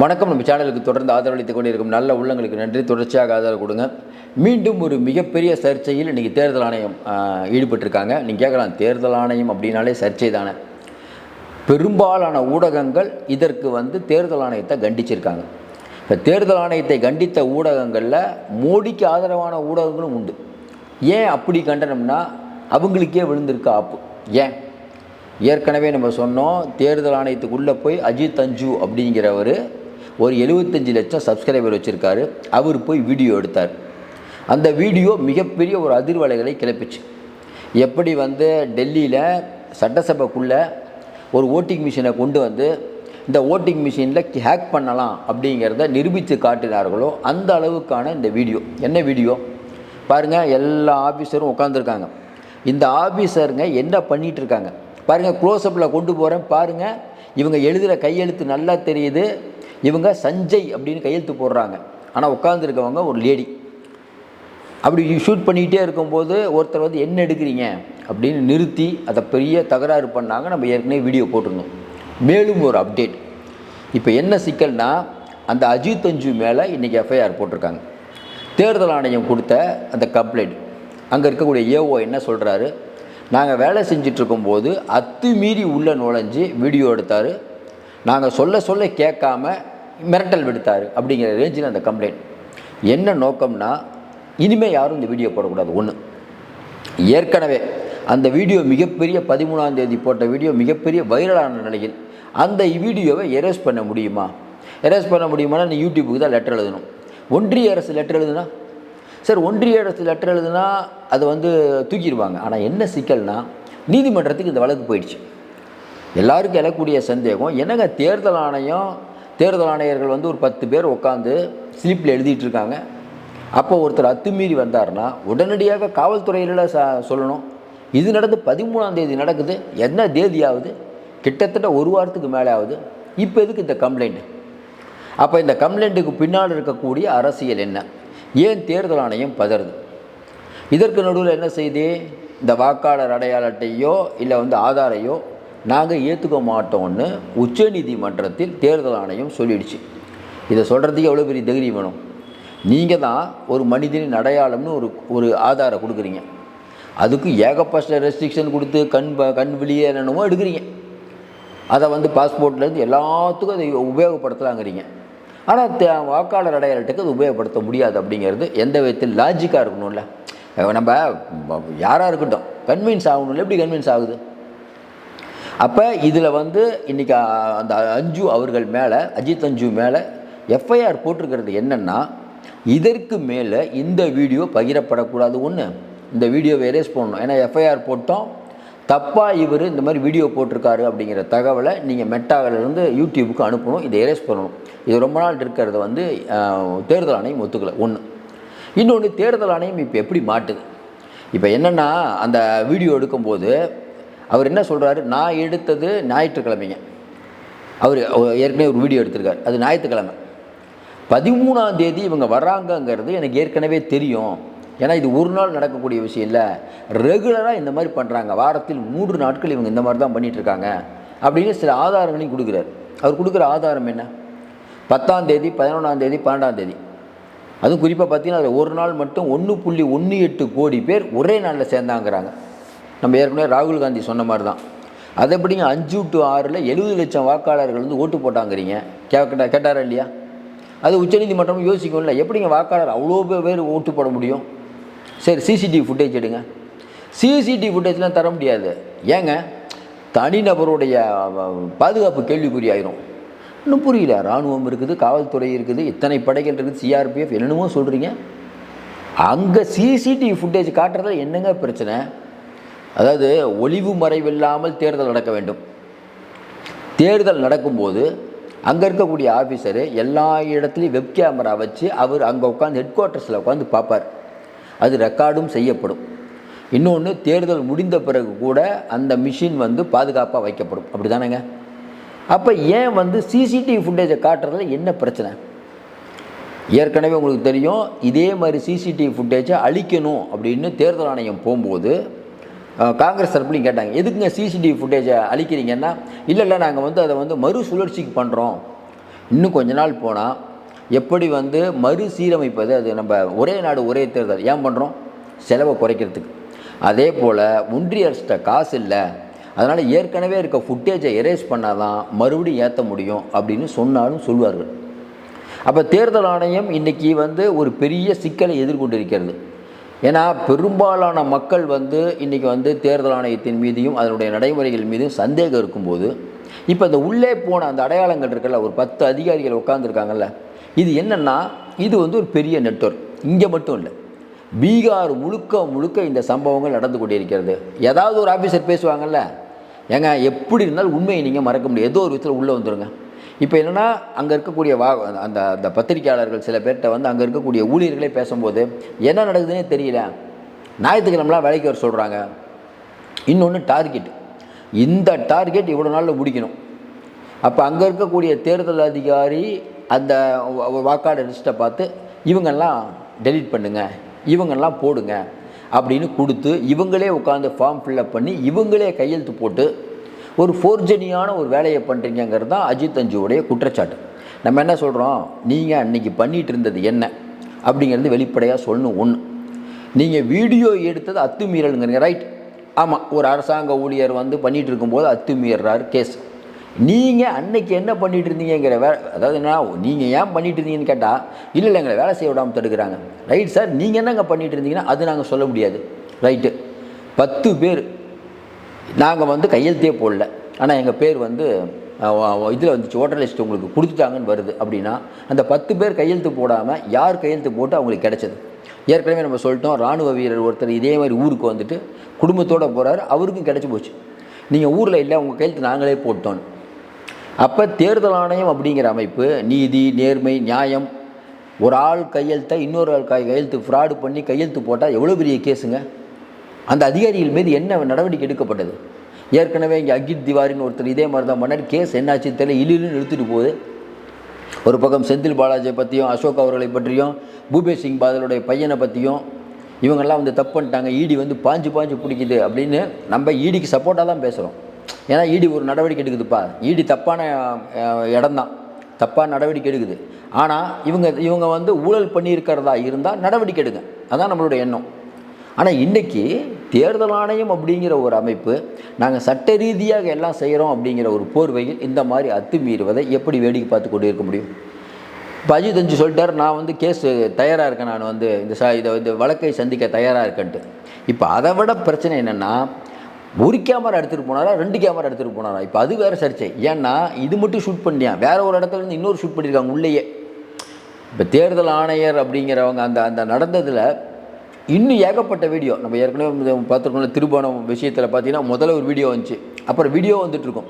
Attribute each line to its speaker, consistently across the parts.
Speaker 1: வணக்கம். நம்ம சேனலுக்கு தொடர்ந்து ஆதரவளித்துக் கொண்டிருக்கும் நல்ல உள்ளங்களுக்கு நன்றி. தொடர்ச்சியாக ஆதரவு கொடுங்க. மீண்டும் ஒரு மிகப்பெரிய சர்ச்சையில் இன்றைக்கி தேர்தல் ஆணையம் ஈடுபட்டிருக்காங்க. நீங்கள் கேட்கலாம் தேர்தல் ஆணையம் அப்படின்னாலே சர்ச்சை தானே. பெரும்பாலான ஊடகங்கள் இதற்கு வந்து தேர்தல் ஆணையத்தை கண்டிச்சிருக்காங்க. இப்போ தேர்தல் ஆணையத்தை கண்டித்த ஊடகங்களில் மோடிக்கு ஆதரவான ஊடகங்களும் உண்டு. ஏன் அப்படி கண்டனம்னா அவங்களுக்கே விழுந்திருக்கு ஆப்பு. ஏன்? ஏற்கனவே நம்ம சொன்னோம் தேர்தல் ஆணையத்துக்குள்ளே போய் அஜித் அஞ்சு அப்படிங்கிறவர் ஒரு எழுபத்தஞ்சு லட்சம் சப்ஸ்கிரைபர் வச்சுருக்காரு. அவர் போய் வீடியோ எடுத்தார். அந்த வீடியோ மிகப்பெரிய ஒரு அதிர்வலைகளை கிளப்பிச்சு. எப்படி வந்து டெல்லியில் சட்டசபைக்குள்ளே ஒரு ஓட்டிங் மிஷினை கொண்டு வந்து இந்த ஓட்டிங் மிஷினில் ஹேக் பண்ணலாம் அப்படிங்கிறத நிரூபித்து காட்டினார்களோ அந்த அளவுக்கான இந்த வீடியோ என்ன வீடியோ பாருங்கள் எல்லா ஆஃபீஸரும் உட்காந்துருக்காங்க இந்த ஆஃபீஸருங்க என்ன பண்ணிகிட்டு இருக்காங்க? பாருங்கள் க்ளோஸ்அப்பில் கொண்டு போகிறேன் பாருங்கள் இவங்க எழுதுகிற கையெழுத்து நல்லா தெரியுது. இவங்க சஞ்சய் அப்படின்னு கையெழுத்து போடுறாங்க. ஆனால் உட்காந்துருக்கவங்க ஒரு லேடி அப்படி ஷூட் பண்ணிக்கிட்டே இருக்கும்போது ஒருத்தர் வந்து என்ன எடுக்கிறீங்க? அப்படின்னு நிறுத்தி அதை பெரிய தகராறு பண்ணாங்க. நம்ம ஏற்கனவே வீடியோ போட்டிருந்தோம். மேலும் ஒரு அப்டேட் இப்போ என்ன சிக்கல்னா அந்த அஜித் அஞ்சு மேலே இன்றைக்கி எஃப்ஐஆர் போட்டிருக்காங்க. தேர்தல் ஆணையம் கொடுத்த அந்த கம்ப்ளைண்ட் அங்கே இருக்கக்கூடிய ஏஓ என்ன சொல்கிறாரு நாங்கள் வேலை செஞ்சிட்ருக்கும்போது அத்துமீறி உள்ளே நுழைஞ்சு வீடியோ எடுத்தார். நாங்கள் சொல்ல சொல்ல கேட்காம மிரட்டல் விடுத்தார் அப்படிங்கிற ரேஞ்சில் அந்த கம்ப்ளைண்ட் என்ன நோக்கம்னா இனிமேல் யாரும் இந்த வீடியோ போடக்கூடாது. ஒன்று ஏற்கனவே அந்த வீடியோ மிகப்பெரிய பதிமூணாம் தேதி போட்ட வீடியோ மிகப்பெரிய வைரலான நிலையில் அந்த வீடியோவை எரேஸ் பண்ண முடியுமா? எரேஸ் பண்ண முடியுமானா நீ யூடியூப்புக்கு தான் லெட்டர் எழுதணும். ஒன்றிய அரசு லெட்டர் எழுதுனா? சார் ஒன்றிய அரசு லெட்டர் எழுதுனா அதை வந்து தூக்கிடுவாங்க. ஆனால் என்ன சிக்கல்னா நீதிமன்றத்துக்கு இந்த வழக்கு போயிடுச்சு. எல்லாருக்கும் எழக்கூடிய சந்தேகம் என்னங்க தேர்தல் ஆணையம் தேர்தல் ஆணையர்கள் வந்து ஒரு பத்து பேர் உட்காந்து ஸ்லிப்பில் எழுதிட்டு இருக்காங்க. அப்போ ஒருத்தர் அத்துமீறி வந்தார்னா உடனடியாக காவல்துறையில் ச சொல்லணும். இது நடந்து பதிமூணாம் தேதி நடக்குது. என்ன தேதி ஆகுது கிட்டத்தட்ட ஒரு வாரத்துக்கு மேலே ஆகுது இப்போ எதுக்கு இந்த கம்ப்ளைண்ட்? அப்போ இந்த கம்ப்ளைண்ட்டுக்கு பின்னால் இருக்கக்கூடிய அரசியல் என்ன? ஏன் தேர்தல் ஆணையம் பதறுது? இதற்கு நடுவில் என்ன செய்தி? இந்த வாக்காளர் அடையாள அட்டையோ இல்லை வந்து ஆதாரையோ நாங்கள் ஏற்றுக்க மாட்டோம்னு உச்சநீதிமன்றத்தில் தேர்தல் ஆணையம் சொல்லிடுச்சு. இதை சொல்கிறதுக்கு எவ்வளோ பெரிய தைரியம் வேணும்? நீங்கள் தான் ஒரு மனிதனின் அடையாளம்னு ஒரு ஒரு ஆதாரம் கொடுக்குறீங்க. அதுக்கு ஏகப்பட்ட ரெஸ்ட்ரிக்ஷன் கொடுத்து கண் ப- கண் வெளியே என்னென்னமோ எடுக்கிறீங்க. அதை வந்து பாஸ்போர்ட்லேருந்து எல்லாத்துக்கும் அதை உபயோகப்படுத்தலாங்கிறீங்க. ஆனால் தே வாக்காளர் அடையாளத்துக்கு அது உபயோகப்படுத்த முடியாது அப்படிங்கிறது எந்த விதத்தில் லாஜிக்காக இருக்கணும்ல. நம்ம யாராக இருக்கட்டும் கன்வின்ஸ் ஆகணும்ல. எப்படி கன்வின்ஸ் ஆகுது? அப்போ இதில் வந்து இன்றைக்கி அந்த அஞ்சு அவர்கள் மேலே அஜித் அஞ்சு மேலே எஃப்ஐஆர் போட்டிருக்கிறது என்னென்னா இதற்கு மேலே இந்த வீடியோ பகிரப்படக்கூடாது. ஒன்று இந்த வீடியோவை எரேஸ் பண்ணணும். ஏன்னா எஃப்ஐஆர் போட்டோம். தப்பாக இவர் இந்த மாதிரி வீடியோ போட்டிருக்காரு அப்படிங்கிற தகவலை நீங்கள் மெட்டாவிலேருந்து யூடியூபுக்கு அனுப்பணும். இதை எரேஸ் பண்ணணும். இது ரொம்ப நாள் இருக்கிறத வந்து தேர்தல் ஆணையம் ஒத்துக்கலை. ஒன்று இன்னொன்று தேர்தல் ஆணையம் இப்போ எப்படி மாட்டுது? இப்போ என்னென்னா அந்த வீடியோ எடுக்கும்போது அவர் என்ன சொல்கிறாரு நான் எடுத்தது ஞாயிற்றுக்கிழமைங்க. அவர் ஏற்கனவே ஒரு வீடியோ எடுத்திருக்கார். அது ஞாயிற்றுக்கிழமை. பதிமூணாம் தேதி இவங்க வராங்கங்கிறது எனக்கு ஏற்கனவே தெரியும். ஏன்னா இது ஒரு நாள் நடக்கக்கூடிய விஷயம் இல்லை. ரெகுலராக இந்த மாதிரி பண்ணுறாங்க வாரத்தில் மூன்று நாட்கள் இவங்க இந்த மாதிரி தான் பண்ணிகிட்ருக்காங்க இருக்காங்க அப்படின்னு சில ஆதாரங்களையும் கொடுக்குறாரு. அவர் கொடுக்குற ஆதாரம் என்ன? பத்தாம் தேதி பதினொன்றாம் தேதி பன்னெண்டாம் தேதி. அதுவும் குறிப்பாக பார்த்தீங்கன்னா அதில் ஒரு நாள் மட்டும் ஒன்று புள்ளி ஒன்று எட்டு கோடி பேர் ஒரே நாளில் சேர்ந்தாங்கிறாங்க. நம்ம ஏற்கனவே ராகுல் காந்தி சொன்ன மாதிரி தான் அதை எப்படிங்க அஞ்சு டு ஆறில் எழுபது லட்சம் வாக்காளர்கள் வந்து ஓட்டு போட்டாங்கிறீங்க. கேட்ட கேட்டாரா இல்லையா? அது உச்சநீதிமன்றம் யோசிக்கும்ல எப்படிங்க வாக்காளர் அவ்வளோ பேர் ஓட்டு போட முடியும்? சரி சிசிடிவி ஃபுட்டேஜ் எடுங்க. சிசிடிவி ஃபுட்டேஜ்லாம் தர முடியாது. ஏங்க தனிநபருடைய பாதுகாப்பு கேள்விக்குறி ஆயிரும். இன்னும் புரியல இராணுவம் இருக்குது காவல்துறை இருக்குது இத்தனை படைகள் இருக்குது சிஆர்பிஎஃப் என்னென்னமோ சொல்கிறீங்க அங்கே சிசிடிவி ஃபுட்டேஜ் காட்டுறதுல என்னங்க பிரச்சனை? அதாவது ஒளிவு மறைவில்லாமல் தேர்தல் நடக்க வேண்டும். தேர்தல் நடக்கும்போது அங்கே இருக்கக்கூடிய ஆஃபீஸரு எல்லா இடத்துலையும் வெப் கேமரா வச்சு அவர் அங்கே உட்காந்து ஹெட் குவார்ட்டர்ஸில் உட்காந்து பார்ப்பார். அது ரெக்கார்டும் செய்யப்படும். இன்னொன்று தேர்தல் முடிந்த பிறகு கூட அந்த மிஷின் வந்து பாதுகாப்பாக வைக்கப்படும். அப்படி தானேங்க அப்போ ஏன் வந்து சிசிடிவி ஃபுட்டேஜை காட்டுறதுல என்ன பிரச்சனை? ஏற்கனவே உங்களுக்கு தெரியும் இதே மாதிரி சிசிடிவி ஃபுட்டேஜை அழிக்கணும் அப்படின்னு தேர்தல் ஆணையம் போகும்போது காங்கிரஸ் தரப்புலையும் கேட்டாங்க. எதுக்குங்க சிசிடிவி ஃபுட்டேஜை அழிக்கிறீங்கன்னா இல்லை இல்லை நாங்கள் வந்து அதை வந்து மறுசுழற்சிக்கு பண்ணுறோம் இன்னும் கொஞ்ச நாள் போனால் எப்படி வந்து மறுசீரமைப்பது அது நம்ம ஒரே நாடு ஒரே தேர்தல் ஏன் பண்ணுறோம் செலவை குறைக்கிறதுக்கு. அதே போல் ஒன்றிய அரசிட்ட காசு இல்லை. அதனால் ஏற்கனவே இருக்க ஃபுட்டேஜை எரேஸ் பண்ணால் தான் மறுபடியும் ஏற்ற முடியும் அப்படின்னு சொன்னாலும் சொல்வார்கள். அப்போ தேர்தல் ஆணையம் இன்றைக்கி வந்து ஒரு பெரிய சிக்கலை எதிர்கொண்டிருக்கிறது. ஏன்னா பெரும்பாலான மக்கள் வந்து இன்றைக்கி வந்து தேர்தல் ஆணையத்தின் மீதியும் அதனுடைய நடைமுறைகள் மீதும் சந்தேகம் இருக்கும்போது இப்போ இந்த உள்ளே போன அந்த அடையாளங்கள் இருக்குல்ல ஒரு பத்து அதிகாரிகள் உட்காந்துருக்காங்கல்ல இது என்னென்னா இது வந்து ஒரு பெரிய நெட்வொர்க் இங்கே மட்டும் இல்லை. பீகார் முழுக்க முழுக்க இந்த சம்பவங்கள் நடந்து கொண்டிருக்கிறது. ஏதாவது ஒரு ஆஃபீஸர் பேசுவாங்கல்ல ஏங்க எப்படி இருந்தாலும் உண்மையை நீங்கள் மறக்க முடியாது. ஏதோ ஒரு விதத்தில் உள்ளே வந்துடுங்க இப்போ என்னென்னா அங்கே இருக்கக்கூடிய வா அந்த அந்த பத்திரிக்கையாளர்கள் சில பேர்கிட்ட வந்து அங்கே இருக்கக்கூடிய ஊழியர்களே பேசும்போது என்ன நடக்குதுன்னே தெரியல. ஞாயிற்றுக்கிழமெலாம் வேலைக்கு வர சொல்கிறாங்க இன்னொன்று டார்கெட் இந்த டார்கெட் இவ்வளோ நாளில் முடிக்கணும். அப்போ அங்கே இருக்கக்கூடிய தேர்தல் அதிகாரி அந்த வாக்காளர் லிஸ்ட்டை பார்த்து இவங்கெல்லாம் டெலீட் பண்ணுங்க. இவங்கெல்லாம் போடுங்க. அப்படின்னு கொடுத்து இவங்களே உட்காந்து ஃபார்ம் ஃபில்லப் பண்ணி இவங்களே கையெழுத்து போட்டு ஒரு ஃபோர்ஜனியான ஒரு வேலையை பண்ணுறீங்கிறது தான் அஜித் அஞ்சுவுடைய குற்றச்சாட்டு. நம்ம என்ன சொல்கிறோம் நீங்கள் அன்னைக்கு பண்ணிட்டு இருந்தது என்ன? அப்படிங்கிறது வெளிப்படையாக சொல்லணும் ஒன்று நீங்கள் வீடியோ எடுத்தது அத்துமீறலுங்கிறீங்க ரைட் ஆமாம் ஒரு அரசாங்க ஊழியர் வந்து பண்ணிகிட்டு இருக்கும்போது அத்துமீறார் கேஸ் நீங்கள் அன்னைக்கு என்ன பண்ணிட்டு இருந்தீங்கிற வே அதாவது என்ன நீங்கள் ஏன் பண்ணிட்டு இருந்தீங்கன்னு கேட்டால் இல்லை இல்லை எங்களை வேலை செய்ய விடாமல் தடுக்கிறாங்க. ரைட் சார் நீங்கள் என்னங்க பண்ணிட்டு இருந்தீங்கன்னா அது நாங்கள் சொல்ல முடியாது. ரைட்டு பத்து பேர் நாங்கள் வந்து கையெழுத்தே போடல. ஆனால் எங்கள் பேர் வந்து இதில் வந்துச்சு ஓட்டர் லிஸ்ட் உங்களுக்கு கொடுத்துட்டாங்கன்னு வருது அப்படின்னா அந்த பத்து பேர் கையெழுத்து போடாமல் யார் கையெழுத்து போட்டு அவங்களுக்கு கிடைச்சது? ஏற்கனவே நம்ம சொல்லிட்டோம் ராணுவ வீரர் ஒருத்தர் இதே மாதிரி ஊருக்கு வந்துட்டு குடும்பத்தோடு போகிறாரு அவருக்கும் கிடச்சி போச்சு. நீங்கள் ஊரில் இல்லை உங்கள் கையெழுத்து நாங்களே போட்டோம் அப்போ தேர்தல் ஆணையம் அப்படிங்கிற அமைப்பு நீதி நேர்மை நியாயம் ஒரு ஆள் கையெழுத்தை இன்னொரு ஆள் கை கையெழுத்து ஃப்ராடு பண்ணி கையெழுத்து போட்டால் எவ்வளோ பெரிய கேஸுங்க அந்த அதிகாரிகள் மீது என்ன நடவடிக்கை எடுக்கப்பட்டது? ஏற்கனவே இங்கே அகித் திவாரின்னு ஒருத்தர் இதே மாதிரி தான் பண்ணார். கேஸ் என்னாச்சு தெரியல. இழிலுன்னு இழுத்துட்டு போகுது. ஒரு பக்கம் செந்தில் பாலாஜியை பற்றியும் அசோக் அவர்களை பற்றியும் பூபேஷ் சிங் பாதலுடைய பையனை பற்றியும் இவங்கெல்லாம் வந்து தப்பு பண்ணிட்டாங்க. ஈடி வந்து பாஞ்சு பாஞ்சு பிடிக்குது அப்படின்னு நம்ம ஈடிக்கு சப்போர்ட்டாக தான் பேசுகிறோம் ஏன்னா ஈடி ஒரு நடவடிக்கை எடுக்குதுப்பா. ஈடி தப்பான இடம் தான் தப்பான நடவடிக்கை எடுக்குது. ஆனால் இவங்க இவங்க வந்து ஊழல் பண்ணியிருக்கிறதா இருந்தால் நடவடிக்கை எடுங்க. அதான் நம்மளுடைய எண்ணம். ஆனால் இன்றைக்கி தேர்தல் ஆணையம் அப்படிங்கிற ஒரு அமைப்பு நாங்கள் சட்ட ரீதியாக எல்லாம் செய்கிறோம் அப்படிங்கிற ஒரு போர்வையில் இந்த மாதிரி அத்துமீறுவதை எப்படி வேடிக்கை பார்த்து கொண்டு இருக்க முடியும்? இப்போ அஜித் அஞ்சு சொல்லிட்டார் நான் வந்து கேஸ் தயாராக இருக்கேன் நான் வந்து இந்த சா இதை இந்த வழக்கை சந்திக்க தயாராக இருக்கேன்ட்டு. இப்போ அதை விட பிரச்சனை என்னென்னா ஒரு கேமரா எடுத்துகிட்டு போனாரா ரெண்டு கேமரா எடுத்துகிட்டு போனாரா? இப்போ அது வேறு சர்ச்சை. ஏன்னா இது மட்டும் ஷூட் பண்ணியா? வேறு ஒரு இடத்துல இருந்து இன்னொரு ஷூட் பண்ணியிருக்காங்க உள்ளேயே. இப்போ தேர்தல் ஆணையர் அப்படிங்கிறவங்க அந்த அந்த நடந்ததில் இன்னும் ஏகப்பட்ட வீடியோ நம்ம ஏற்கனவே பார்த்துருக்கோம்ல திருபுவனம் விஷயத்தில் பார்த்தீங்கன்னா முதல்ல ஒரு வீடியோ வந்துச்சு. அப்புறம் வீடியோ வந்துட்டுருக்கோம்.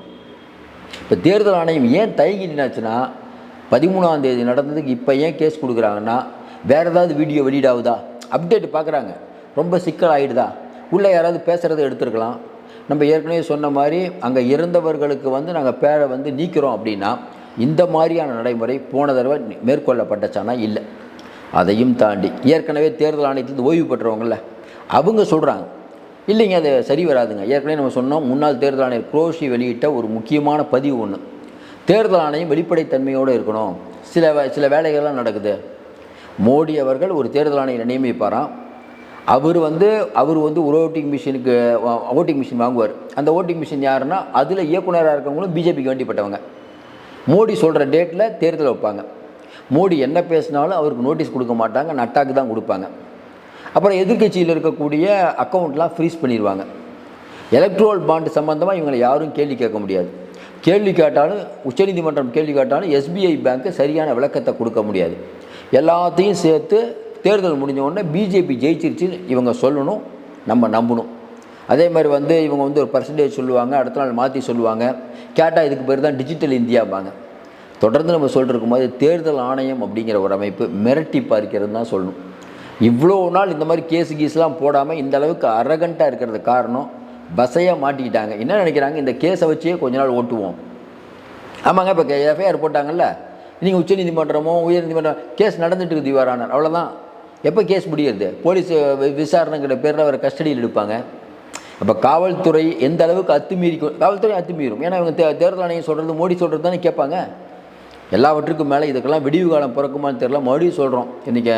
Speaker 1: இப்போ தேர்தல் ஆணையம் ஏன் தயங்கி நின்னாச்சுன்னா பதிமூணாம் தேதி நடந்ததுக்கு இப்போ ஏன் கேஸ் கொடுக்குறாங்கன்னா வேறு ஏதாவது வீடியோ வெளியிடாகுதா அப்டேட் பார்க்குறாங்க. ரொம்ப சிக்கல் ஆகிடுதா உள்ளே யாராவது பேசுகிறத எடுத்துருக்கலாம். நம்ம ஏற்கனவே சொன்ன மாதிரி அங்கே இறந்தவர்களுக்கு வந்து நாங்கள் பேரை வந்து நீக்கிறோம் அப்படின்னா இந்த மாதிரியான நடைமுறை போன தடவை மேற்கொள்ளப்பட்டச்சானா இல்லை. அதையும் தாண்டி ஏற்கனவே தேர்தல் ஆணையத்திலிருந்து ஓய்வு பெற்றவங்கள அவங்க சொல்கிறாங்க இல்லைங்க அது சரி வராதுங்க. ஏற்கனவே நம்ம சொன்னோம் முன்னாள் தேர்தல் ஆணையர் குரோஷி வெளியிட்ட ஒரு முக்கியமான பதிவு ஒன்று தேர்தல் ஆணையம் வெளிப்படைத்தன்மையோடு இருக்கணும். சில வே- சில வேலைகள்லாம் நடக்குது. மோடி அவர்கள் ஒரு தேர்தல் ஆணையரை நியமிப்பாராம். அவர் வந்து அவர் வந்து ஒரு ஓட்டிங் மிஷினுக்கு ஓட்டிங் மிஷின் வாங்குவார். அந்த ஓட்டிங் மிஷின் யாருன்னா அதில் இயக்குனராக இருக்கவங்களும் பிஜேபிக்கு வேண்டிப்பட்டவங்க. மோடி சொல்கிற டேட்டில் தேர்தல் வைப்பாங்க. மோடி என்ன பேசினாலும் அவருக்கு நோட்டீஸ் கொடுக்க மாட்டாங்க நட்டாக்கு தான் கொடுப்பாங்க. அப்புறம் எதிர்க்கட்சியில் இருக்கக்கூடிய அக்கௌண்ட்லாம் ஃப்ரீஸ் பண்ணிடுவாங்க எலக்ட்ரோல் பாண்டு சம்மந்தமாக இவங்களை யாரும் கேள்வி கேட்க முடியாது. கேள்வி கேட்டாலும் உச்சநீதிமன்றம் கேள்வி கேட்டாலும் எஸ்பிஐ பேங்க்கு சரியான விளக்கத்தை கொடுக்க முடியாது. எல்லாத்தையும் சேர்த்து தேர்தல் முடிஞ்ச உடனே பிஜேபி ஜெயிச்சிருச்சு இவங்க சொல்லணும் நம்ம நம்பணும். அதே மாதிரி வந்து இவங்க வந்து ஒரு பர்சன்டேஜ் சொல்லுவாங்க அடுத்த நாள் மாற்றி சொல்லுவாங்க. கேட்டால் இதுக்கு பேர் தான் டிஜிட்டல் இந்தியாம்பாங்க தொடர்ந்து நம்ம சொல்லிட்டு போது தேர்தல் ஆணையம் அப்படிங்கிற ஒரு அமைப்பு மிரட்டி பார்க்கிறது தான் சொல்லணும். இவ்வளோ நாள் இந்த மாதிரி கேஸு கீஸ்லாம் போடாமல் இந்த அளவுக்கு அரகண்ட்டாக இருக்கிறது காரணம் பஸ்ஸையாக மாட்டிக்கிட்டாங்க. என்ன நினைக்கிறாங்க? இந்த கேஸை வச்சே கொஞ்ச நாள் ஓட்டுவோம். ஆமாங்க இப்போ எஃப்ஐஆர் போட்டாங்கல்ல? நீங்கள் உச்சநீதிமன்றமோ உயர்நீதிமன்றம் கேஸ் நடந்துட்டு இருக்குது திவாரானர் அவ்வளோதான் எப்போ கேஸ் முடியுது? போலீஸ் வி- விசாரணைங்கிற பேரில் அவரை கஸ்டடியில் எடுப்பாங்க. அப்போ காவல்துறை எந்த அளவுக்கு அத்துமீறி காவல்துறை அத்துமீறும். ஏன்னா இவங்க தே தேர்தல் ஆணையம் சொல்கிறது மோடி சொல்கிறது தானே கேட்பாங்க. எல்லாவற்றுக்கும் மேலே இதுக்கெல்லாம் விடிவு காலம் பிறக்குமான்னு தெரியல. மறுபடியும் சொல்கிறோம் இன்றைக்கி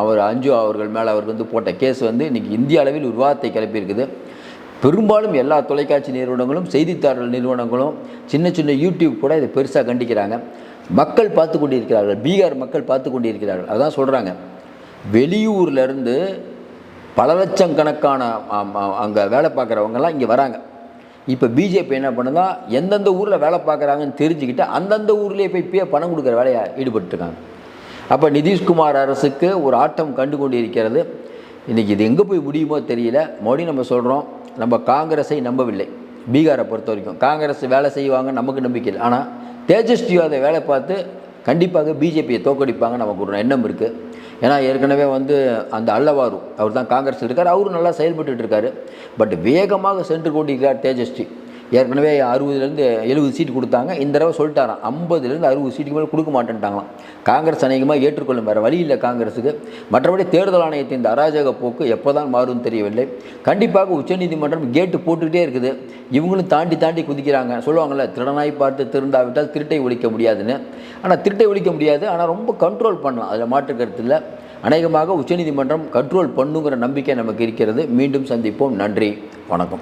Speaker 1: அவர் அஞ்சு அவர்கள் மேலே அவருக்கு வந்து போட்ட கேஸ் வந்து இன்றைக்கி இந்திய அளவில் ஒரு விவாதத்தை கிளப்பியிருக்குது. பெரும்பாலும் எல்லா தொலைக்காட்சி நிறுவனங்களும் செய்தித்தாளர் நிறுவனங்களும் சின்ன சின்ன யூடியூப் கூட இதை பெருசாக கண்டிக்கிறாங்க. மக்கள் பார்த்து கொண்டிருக்கிறார்கள். பீகார் மக்கள் பார்த்து கொண்டிருக்கிறார்கள். அதான் சொல்கிறாங்க வெளியூர்லேருந்து பல லட்சம் கணக்கான அங்கே வேலை பார்க்குறவங்கெல்லாம் இங்கே வராங்க. இப்போ பிஜேபி என்ன பண்ணுதா எந்தெந்த ஊரில் வேலை பார்க்குறாங்கன்னு தெரிஞ்சுக்கிட்டு அந்தந்த ஊர்லேயே போய் இப்பயே பணம் கொடுக்குற வேலையை ஈடுபட்டுருக்காங்க. அப்போ நிதிஷ்குமார் அரசுக்கு ஒரு ஆட்டம் கண்டு கொண்டு இருக்கிறது இன்றைக்கி இது எங்கே போய் முடியுமோ தெரியல. மறுபடியும் நம்ம சொல்கிறோம் நம்ம காங்கிரஸை நம்பவில்லை. பீகாரை பொறுத்த வரைக்கும். காங்கிரஸ் வேலை செய்வாங்க நமக்கு நம்பிக்கை இல்லை. ஆனால் தேஜஸ்வி அதை வேலை பார்த்து கண்டிப்பாக பிஜேபியை தோக்கடிப்பாங்க நமக்கு ஒரு எண்ணம் இருக்குது ஏன்னா ஏற்கனவே வந்து அந்த அல்லவாரு அவர் தான் காங்கிரஸ் இருக்கார் அவரும் நல்லா செயல்பட்டு இருக்காரு. பட் வேகமாக சென்று கொண்டிருக்கிறார் தேஜஸ்வி. ஏற்கனவே அறுபதுலேருந்து எழுபது சீட்டு கொடுத்தாங்க. இந்த தடவை சொல்லிட்டாராம் ஐம்பதுலேருந்து அறுபது சீட்டுக்கு மேலே கொடுக்க மாட்டேன்ட்டாங்களாம். காங்கிரஸ் அநேகமாக ஏற்றுக்கொள்ளும் வேறு வழி இல்லை காங்கிரஸுக்கு. மற்றபடி தேர்தல் ஆணையத்தின் இந்த அராஜக போக்கு எப்போ தான் மாறும் தெரியவில்லை. கண்டிப்பாக உச்சநீதிமன்றம் கேட்டு போட்டுக்கிட்டே இருக்குது. இவங்களும் தாண்டி தாண்டி குதிக்கிறாங்க. சொல்லுவாங்கள்ல திருடனாய் பார்த்து திருந்தாவிட்டால் திருட்டை ஒழிக்க முடியாதுன்னு. ஆனால் திருட்டை ஒழிக்க முடியாது. ஆனால் ரொம்ப கண்ட்ரோல் பண்ணலாம். அதில் மாற்று கருத்தில் அநேகமாக உச்சநீதிமன்றம் கண்ட்ரோல் பண்ணுங்கிற நம்பிக்கை நமக்கு இருக்கிறது. மீண்டும் சந்திப்போம். நன்றி. வணக்கம்.